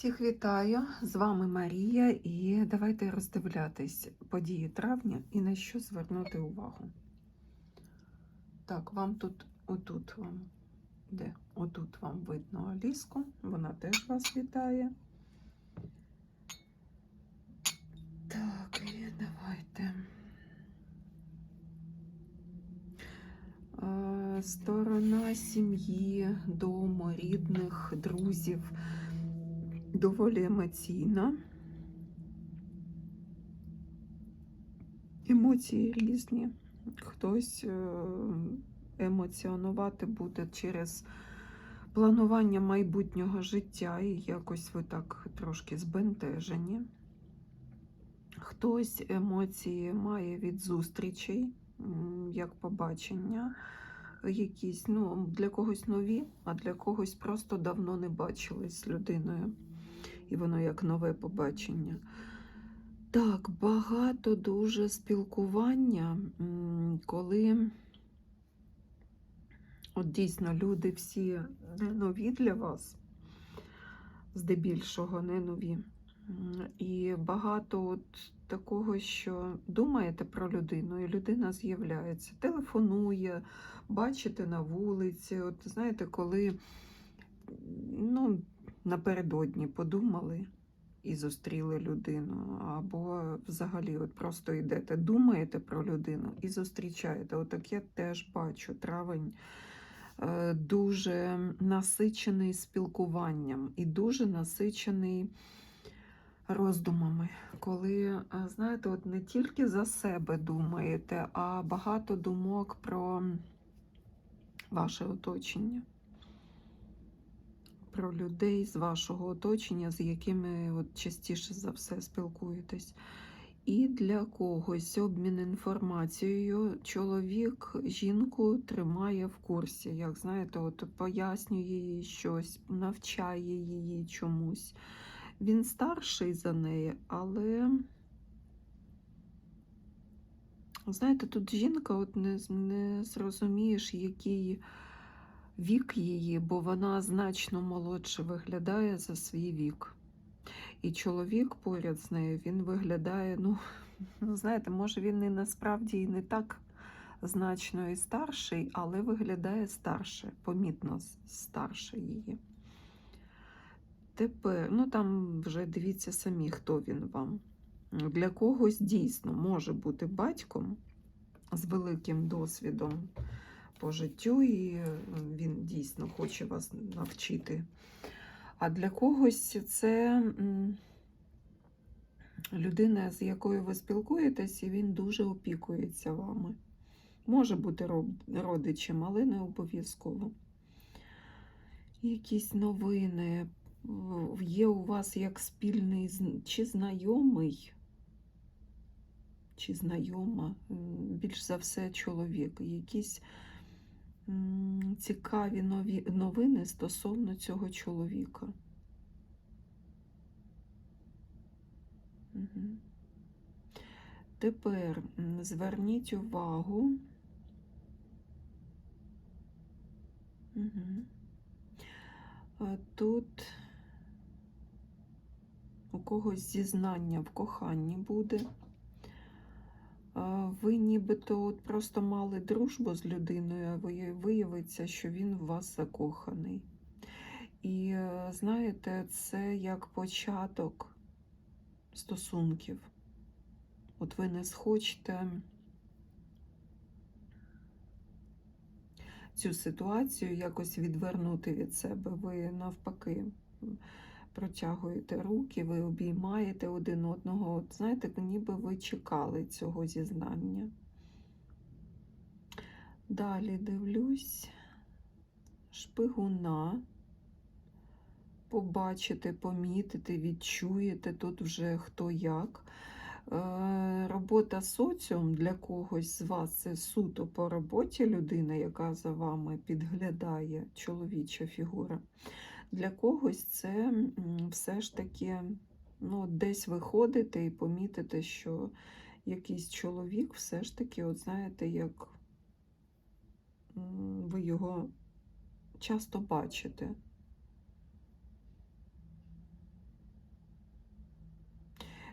Всіх вітаю! З вами Марія, і давайте роздивлятись події травня і на що звернути увагу. Так, вам тут, отут вам, де? Отут вам видно Аліску, вона теж вас вітає. Так, і давайте. Е, Сторона сім'ї, дому, рідних, друзів доволі емоційна. Емоції різні. Хтось е, емоціонувати буде через планування майбутнього життя, і якось ви так трошки збентежені. Хтось емоції має від зустрічей, як побачення, якісь, ну, для когось нові, а для когось просто давно не бачились з людиною і воно як нове побачення. Так, багато дуже спілкування, коли от дійсно люди всі не нові для вас, здебільшого не нові. І багато от такого, що думаєте про людину, і людина з'являється, телефонує, бачите на вулиці. От знаєте, коли ну, напередодні подумали і зустріли людину, або взагалі от просто йдете, думаєте про людину і зустрічаєте. Отак я теж бачу травень. е, Дуже насичений спілкуванням і дуже насичений роздумами, коли, е, знаєте, от не тільки за себе думаєте, а багато думок про ваше оточення про людей з вашого оточення, з якими от частіше за все спілкуєтесь. І для когось обмін інформацією чоловік жінку тримає в курсі. Як знаєте, от пояснює їй щось, навчає її чомусь. Він старший за неї, але, знаєте, тут жінка от не, не зрозумієш, який вік її, бо вона значно молодше виглядає за свій вік. І чоловік поряд з нею він виглядає, ну, ну знаєте, може він і насправді і не так значно і старший, але виглядає старше, помітно старше її. Тепер, ну там вже дивіться самі, хто він вам. Для когось дійсно може бути батьком з великим досвідом по життю, і е, він дійсно хоче вас навчити. А для когось це людина, з якою ви спілкуєтесь, і він дуже опікується вами. Може бути родичем, але не обов'язково. Якісь новини. Є у вас як спільний чи знайомий, чи знайома, більш за все, чоловік. Якісь цікаві нові новини стосовно цього чоловіка. Тепер зверніть увагу. Е, Тут у когось зізнання в коханні буде. Ви нібито от просто мали дружбу з людиною, а ви- виявиться, що він в вас закоханий. І е, знаєте, це як початок стосунків. От ви не схочете цю ситуацію якось відвернути від себе. Ви навпаки протягуєте руки, ви обіймаєте один одного. От знаєте, ніби ви чекали цього зізнання. Далі дивлюсь, шпигуна. Побачите, помітите, відчуєте тут вже хто як. Е, Робота соціум для когось з вас це суто по роботі людина, яка за вами підглядає, чоловіча фігура. Для когось це все ж таки ну, десь виходите і помітите, що якийсь чоловік все ж таки, от знаєте, як ви його часто бачите.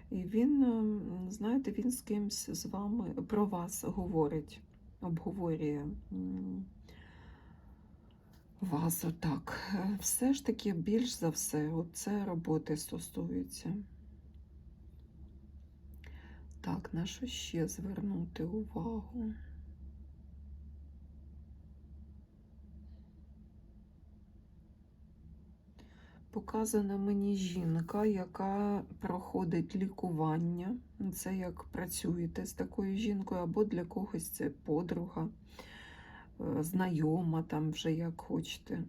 І він, ем, знаєте, він з кимсь з вами про вас говорить, обговорює вас отак. Е, Все ж таки, більш за все, це роботи стосується. Так, на що ще звернути увагу? Показана мені жінка, яка проходить лікування. Це як працюєте з такою жінкою, або для когось це подруга, е, знайома, там вже як хочете.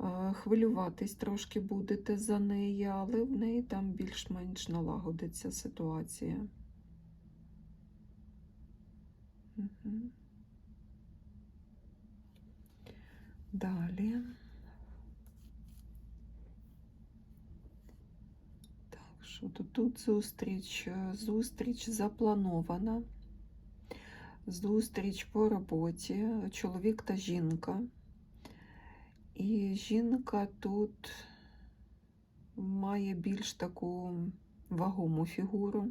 Е, Хвилюватись трошки будете за неї, але в неї там більш-менш налагодиться ситуація. Мгм. Далі. Що тут? Тут зустріч. е, Зустріч запланована. Зустріч по роботі, чоловік та жінка. І жінка тут має більш таку вагому фігуру,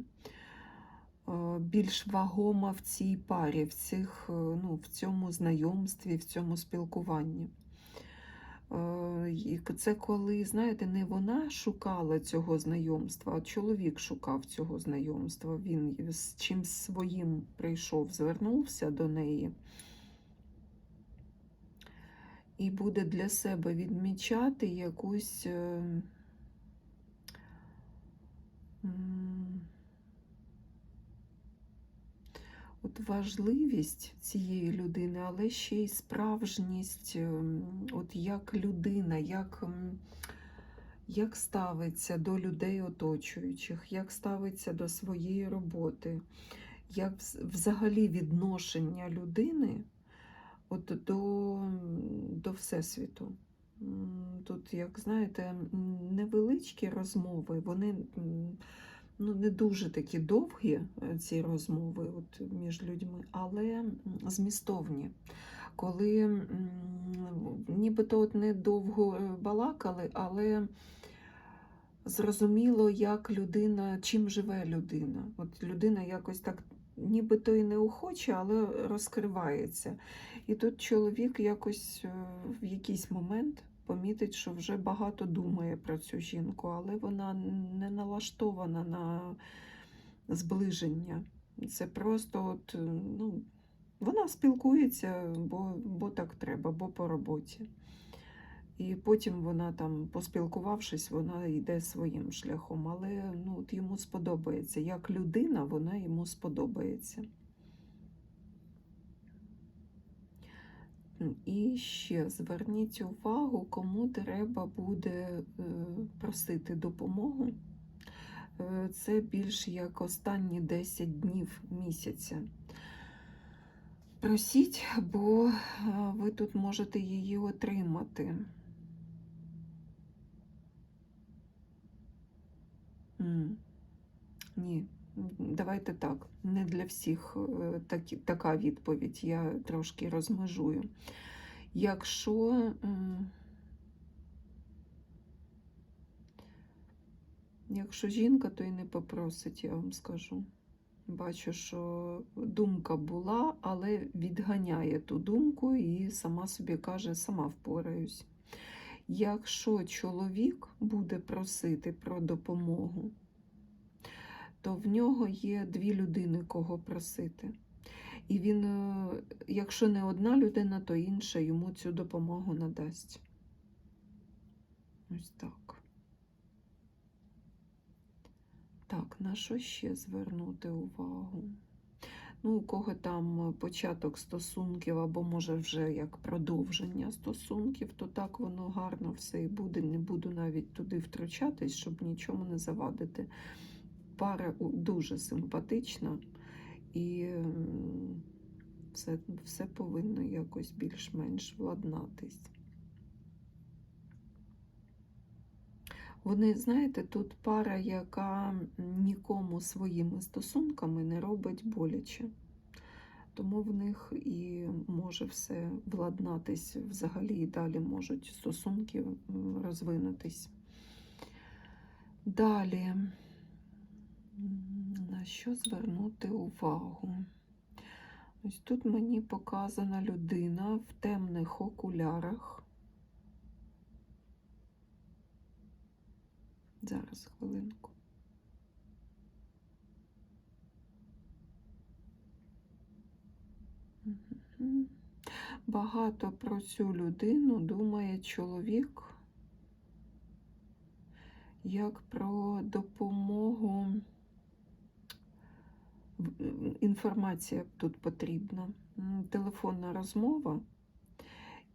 е, більш вагома в цій парі, в, цих, е, ну, в цьому знайомстві, в цьому спілкуванні. І Це коли, знаєте, не вона шукала цього знайомства, а чоловік шукав цього знайомства. Він з чимсь своїм прийшов, звернувся до неї і буде для себе відмічати якусь. е, м, От важливість цієї людини, але ще й справжність, ем, от як людина, як, як ставиться до людей оточуючих, як ставиться до своєї роботи, як взагалі відношення людини от до, до Всесвіту. Тут, як знаєте, невеличкі розмови, вони ну, не дуже такі довгі, е, ці розмови от, між людьми, але змістовні. Коли нібито от не довго е, балакали, але зрозуміло, як людина, чим живе людина. От людина якось так нібито і не охоче, але розкривається. І тут чоловік якось е, в якийсь момент помітить, що вже багато думає про цю жінку, але вона не налаштована на зближення. Це просто от, ну, вона спілкується, бо, бо так треба, бо по роботі. І потім вона там, поспілкувавшись, вона йде своїм шляхом. Але ну, от йому сподобається. Як людина, вона йому сподобається. І ще зверніть увагу, кому треба буде е, просити допомогу. Е, Це більш як останні 10 днів місяця. Просіть, бо е, ви тут можете її отримати. Ні, давайте так. Не для всіх е, такі, така відповідь. Я трошки розмежую. Якщо е, якщо жінка, то і не попросить, я вам скажу. Бачу, що думка була, але відганяє ту думку і сама собі каже, сама впораюсь. Якщо чоловік буде просити про допомогу, то в нього є дві людини, кого просити. І він, е, якщо не одна людина, то інша йому цю допомогу надасть. Ось так. Так, на що ще звернути увагу? Ну, у кого там початок стосунків, або може вже як продовження стосунків, то так воно гарно все і буде. Не буду навіть туди втручатись, щоб нічому не завадити. Пара дуже симпатична і все, все повинно якось більш-менш владнатись. Вони, знаєте, тут пара, яка нікому своїми стосунками не робить боляче. Тому в них і може все владнатись взагалі, і далі можуть стосунки розвинутись. Далі. Що звернути увагу? Ось тут мені показана людина в темних окулярах. Зараз хвилинку. Багато про цю людину думає чоловік як про допомогу. Інформація тут потрібна. Телефонна розмова.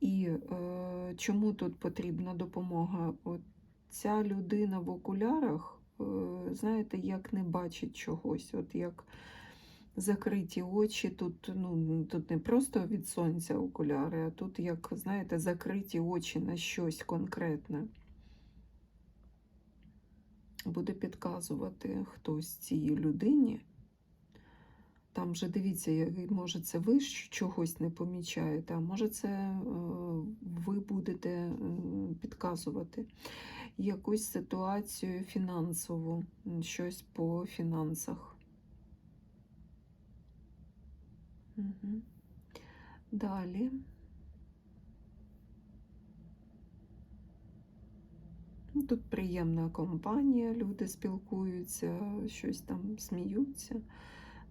І е, чому тут потрібна допомога? От ця людина в окулярах, е, знаєте, як не бачить чогось, от як закриті очі. Тут, ну, тут не просто від сонця окуляри, а тут, як, знаєте, закриті очі на щось конкретне. Буде підказувати хтось цій людині. Там же дивіться, може це ви чогось не помічаєте, а може це е, ви будете е, підказувати якусь ситуацію фінансову, щось по фінансах. Мгм. Далі. Ну, Тут приємна компанія, люди спілкуються, щось там сміються.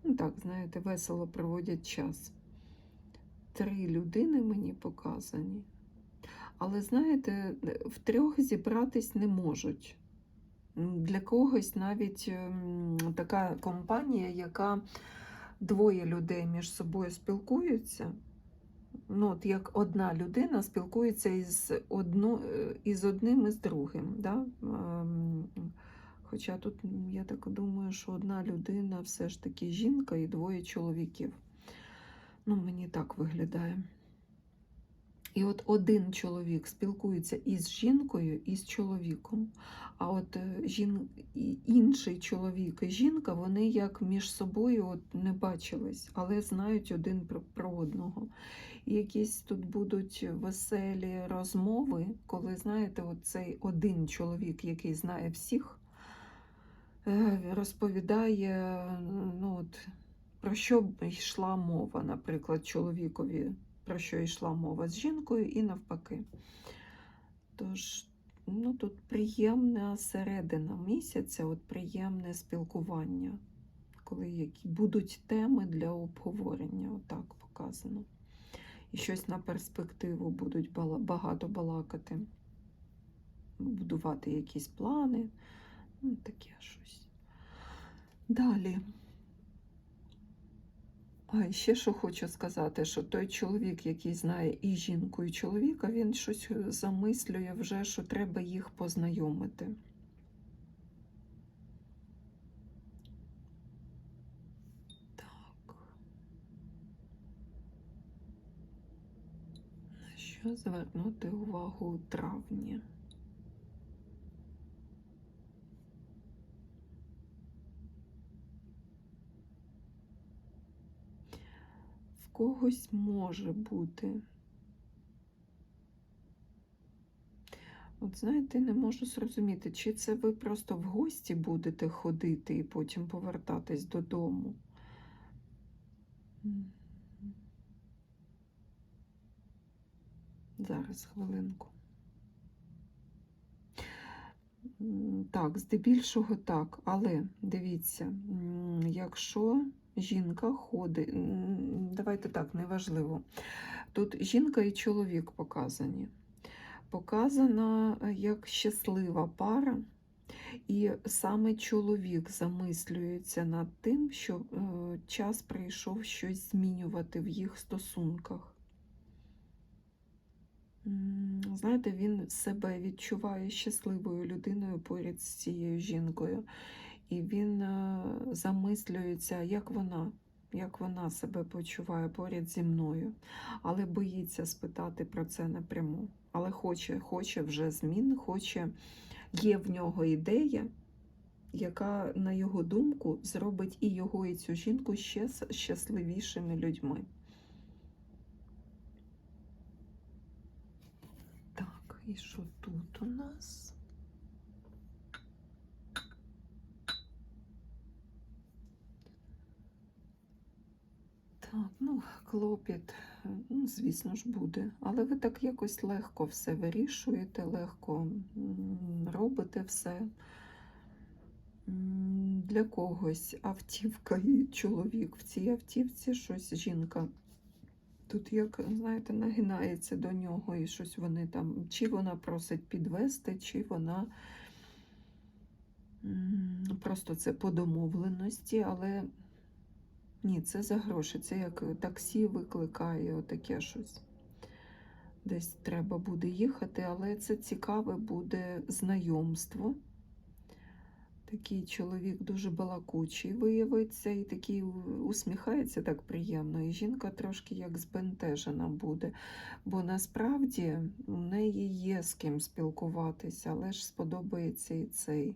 Ну так, знаєте, весело проводять час. Три людини мені показані. Але, знаєте, в трьох зібратись не можуть. Для когось навіть ем, така компанія, яка двоє людей між собою спілкуються. Ну, от як одна людина спілкується із, одну, е, із одним і з другим. Да? Хоча тут я так думаю, що одна людина все ж таки жінка і двоє чоловіків. Ну, мені так виглядає. І от один чоловік спілкується із жінкою і з чоловіком. А от е, жін... інший чоловік і жінка, вони як між собою от не бачились, але знають один про, одного. І якісь тут будуть веселі розмови, коли, знаєте, от цей один чоловік, який знає всіх, розповідає, ну, от, про що йшла мова, наприклад, чоловікові, про що йшла мова з жінкою і навпаки. Tож, ну, тут приємна середина місяця, от приємне спілкування, коли які будуть теми для обговорення, отак показано. І щось на перспективу будуть багато балакати, будувати якісь плани, ну, таке щось. Далі. А ще що хочу сказати, що той чоловік, який знає і жінку, і чоловіка, він щось е, замислює вже, що треба їх познайомити. Так. На що звернути увагу у травні? В когось може бути. От знаєте, не можу зрозуміти, чи це ви просто в гості будете ходити і потім повертатись додому. Зараз хвилинку. Так, здебільшого так, але дивіться, якщо жінка ходить, давайте так, неважливо. Тут жінка і чоловік показані. Показана е, як щаслива пара, і саме чоловік замислюється над тим, що е, час прийшов щось змінювати в їх стосунках. Знаєте, він себе відчуває щасливою людиною поряд з цією жінкою. І він е, замислюється, як вона, як вона себе почуває поряд зі мною, але боїться спитати про це напряму. Але хоче, хоче вже змін, хоче, є в нього ідея, яка, на його думку, зробить і його, і цю жінку ще щасливішими людьми. Так, і що тут у нас? Так, ну, клопіт, ну, звісно ж, буде. Але ви так якось легко все вирішуєте, легко робите все. Для когось автівка і чоловік в цій автівці щось жінка. Тут, як, знаєте, нагинається до нього і щось вони там, чи вона просить підвести, чи вона просто це по домовленості, але ні, це за гроші. Це як таксі викликає отаке щось. Десь треба буде їхати, але це цікаве буде знайомство. Такий чоловік дуже балакучий виявиться, і такий усміхається так приємно. І жінка трошки як збентежена буде. Бо насправді у неї є з ким спілкуватися, але ж сподобається і цей.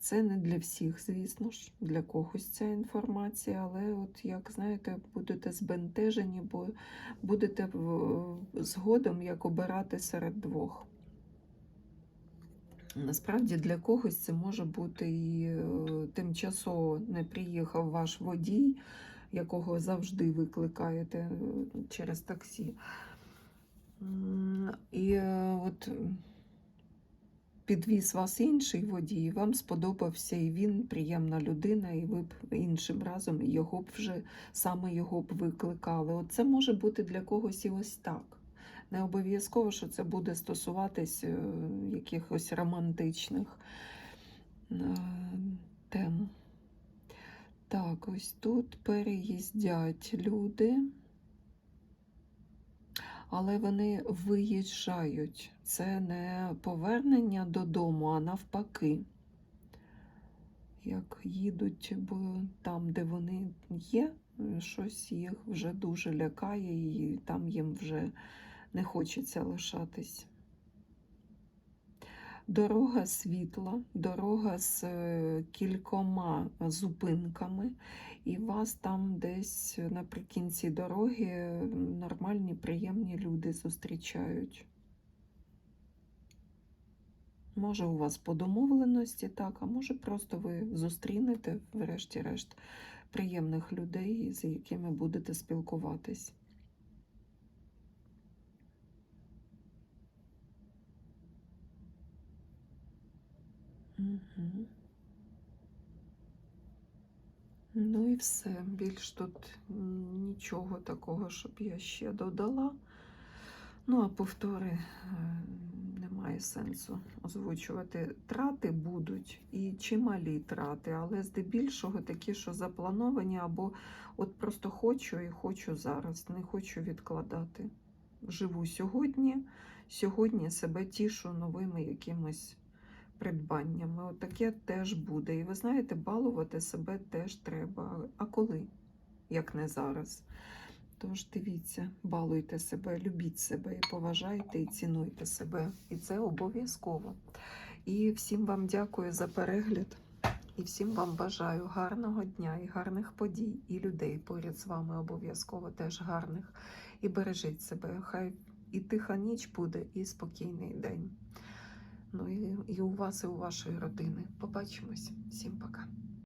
Це не для всіх, звісно ж, для когось ця інформація, але от як знаєте, будете збентежені, бо будете згодом як обирати серед двох. Насправді для когось це може бути і е, тимчасово не приїхав ваш водій, якого завжди викликаєте е, через таксі. І е, от підвіз вас інший водій, вам сподобався, і він приємна людина, і ви б іншим разом його б вже саме його б викликали. От це може бути для когось і ось так. Не обов'язково, що це буде стосуватись е, якихось романтичних е, тем. Так, ось тут переїздять люди, але вони виїжджають. Це не повернення додому, а навпаки. Як їдуть, бо там, де вони є, щось їх вже дуже лякає, і там їм вже не хочеться лишатись. Дорога світла, дорога з е, кількома зупинками, і вас там десь наприкінці дороги нормальні, приємні люди зустрічають. Може, у вас по домовленості так, а може, просто ви зустрінете, врешті-решт, приємних людей, з якими будете спілкуватись. Угу. Ну і все. Більш тут нічого такого, щоб я ще додала. Ну, а повтори е, немає сенсу озвучувати. Трати будуть і чималі трати, але здебільшого такі, що заплановані, або от просто хочу і хочу зараз, не хочу відкладати. Живу сьогодні, сьогодні себе тішу новими якимось придбаннями. От теж буде. І ви знаєте, балувати себе теж треба. А коли? Як не зараз. Тож дивіться, балуйте себе, любіть себе, і поважайте і цінуйте себе. І це обов'язково. І всім вам дякую за перегляд. І всім вам бажаю гарного дня і гарних подій, і людей поряд з вами обов'язково теж гарних. І бережіть себе. Хай і тиха ніч буде, і спокійний день. Ну і, і у вас, і у вашої родини. Побачимось. Всім пока.